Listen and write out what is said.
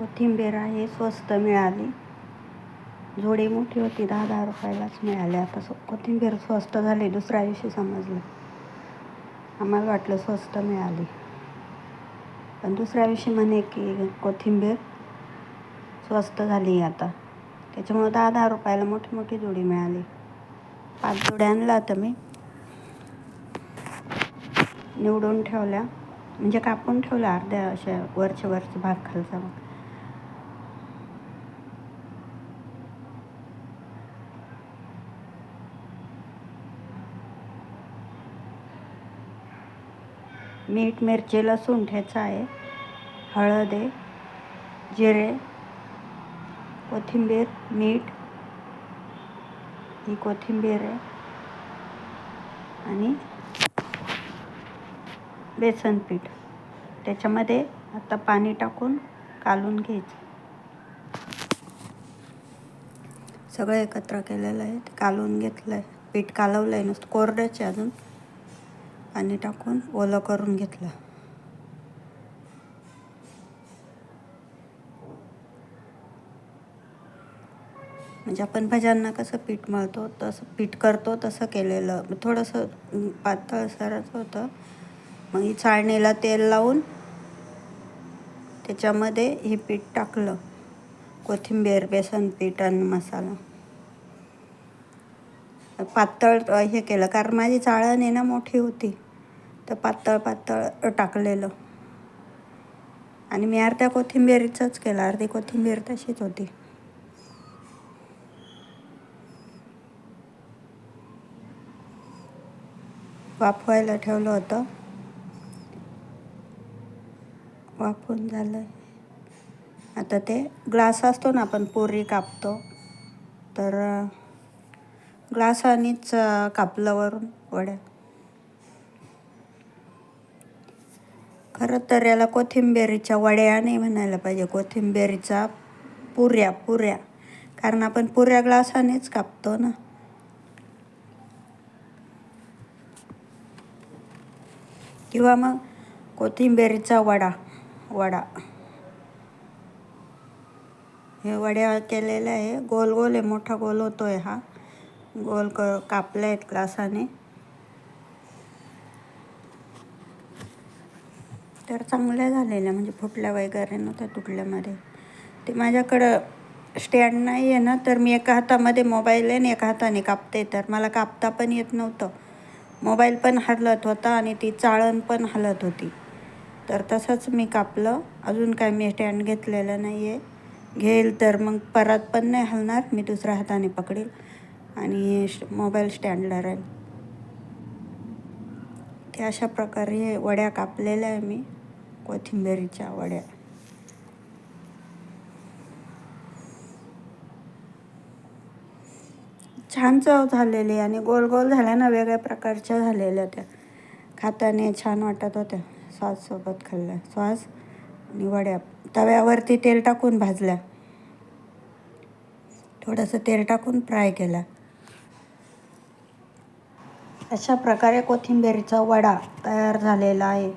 कोथिंबीर आहे स्वस्त मिळाली. जोडी मोठी होती दहा दहा रुपयालाच मिळाली. आता स्व कोथिंबीर स्वस्त झाली दुसऱ्या दिवशी समजलं. आम्हाला वाटलं स्वस्त मिळाली. पण दुसऱ्या दिवशी म्हणे की कोथिंबीर स्वस्त झाली आता. त्याच्यामुळं दहा दहा रुपयाला मोठी मोठी जोडी मिळाली. पाच जोड्या आणल्या आता मी. निवडून ठेवल्या. म्हणजे कापून ठेवल्या अर्ध्या अशा वरचे वरचे भाग खालचा भाग. मीठ मिरची लसूण ठेचा आहे. हळद आहे जिरे कोथिंबीर मीठ. ही कोथिंबीर आहे. आणि बेसन पीठ. त्याच्यामध्ये आता पाणी टाकून कालून घ्यायचं. सगळं एकत्र केलेलं आहे. ते कालून घेतलं आहे पीठ कालवलं आहे नुसतं कोरड्याचे अजून. पाणी टाकून ओलं करून घेतलं. म्हणजे आपण भाज्यांना कसं पीठ मळतो तसं पीठ करतो तसं केलेलं. थोडंसं पातळ सरच होतं. मग ही चाळणीला तेल लावून त्याच्यामध्ये हे पीठ टाकलं. कोथिंबीर बेसन पीठ आणि मसाला. पातळ हे केलं. कारण माझी चाळण आहे ना मोठी होती. तर पातळ पातळ टाकलेलं. आणि मी अर्ध्या कोथिंबीरीचंच केलं. अर्धी कोथिंबीर तशीच होती. वाफवायला ठेवलं होतं. वाफून झालं. आता ते ग्लास असतो ना आपण पुरी कापतो. तर ग्लासानेच कापलं वरून वड्या. खरं तर याला कोथिंबीरीच्या वड्या नाही म्हणायला पाहिजे. कोथिंबीरीचा पुऱ्या पुऱ्या. कारण आपण पुऱ्या ग्लासानेच कापतो ना. किंवा मग कोथिंबीरीचा वडा वडा. हे वड्या केलेल्या आहे. गोल गोल आहे मोठा गोल होतो आहे हा. गोल क कापले आहेत ग्लासाने. तर चांगल्या झालेल्या म्हणजे फुटल्या वगैरे नव्हत्या तुटल्यामध्ये. ते माझ्याकडं स्टँड नाही आहे ना तर मी एका हातामध्ये मोबाईल आहे आणि एका हाताने कापते. तर मला कापता पण येत नव्हतं. मोबाईल पण हलत होता आणि ती चाळण पण हलत होती. तर तसंच मी कापलं. अजून काय मी स्टँड घेतलेलं नाही आहे घेईल तर मग परत पण नाही हलणार. मी दुसऱ्या हाताने पकडेल. आणि मोबाईल स्टँडला राहील. ते अशा प्रकारे वड्या कापलेल्या आहे मी कोथिंबिरीच्या वड्या. छान चव झालेली आणि गोल गोल झाल्या ना वेगळ्या प्रकारच्या झालेल्या त्या. खाताने छान वाटत होत्या. सॉससोबत खाल्ल्या. सॉस आणि वड्या. तव्यावरती तेल टाकून भाजल्या. थोडंसं तेल टाकून फ्राय केला. अशा प्रकारे कोथिंबीरीचा वडा तयार झालेला आहे.